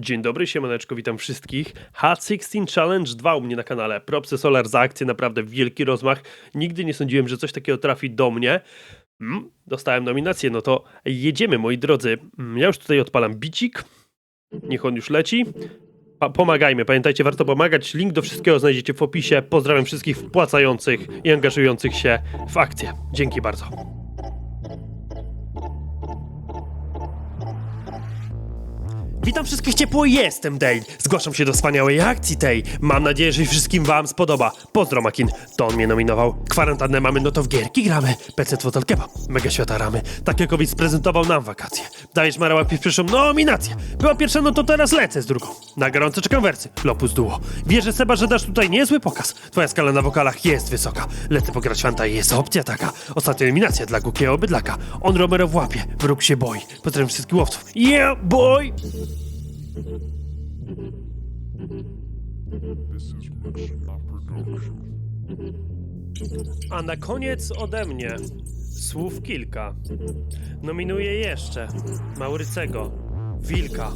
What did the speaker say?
Dzień dobry, siemaneczko, witam wszystkich. H16 Challenge 2 u mnie na kanale. Propsy Solar za akcję, naprawdę wielki rozmach. Nigdy nie sądziłem, że coś takiego trafi do mnie. Mm, dostałem nominację, no to jedziemy, moi drodzy. Mm, Ja już tutaj odpalam bicik. Niech on już leci. Pa pomagajmy, pamiętajcie, warto pomagać. Link do wszystkiego znajdziecie w opisie. Pozdrawiam wszystkich wpłacających i angażujących się w akcję. Dzięki bardzo. Witam wszystkich ciepło, jestem Dale. Zgłaszam się do wspaniałej akcji tej. Mam nadzieję, że wszystkim wam spodoba. Pozdro Makin, to on mnie nominował. Kwarantannę mamy, no to w gierki gramy. PC Fotel Kebab, mega świata ramy. Tak jak Owid sprezentował nam wakacje. Dajesz Mara łapie w przyszłą nominację. Była pierwsza, no to teraz lecę z drugą. Na gorąco czekam wersy. Lopus Duo. Wierzę Seba, że dasz tutaj niezły pokaz. Twoja skala na wokalach jest wysoka. Lecę pograć Fanta jest opcja taka. Ostatnia nominacja dla Gukiego Bydlaka. On Romero w łapie, wróg się boi. Pozdrawiam wszystkich łowców. Yeah, boy! A na koniec ode mnie słów kilka. Nominuję jeszcze Maurycego, Wilka.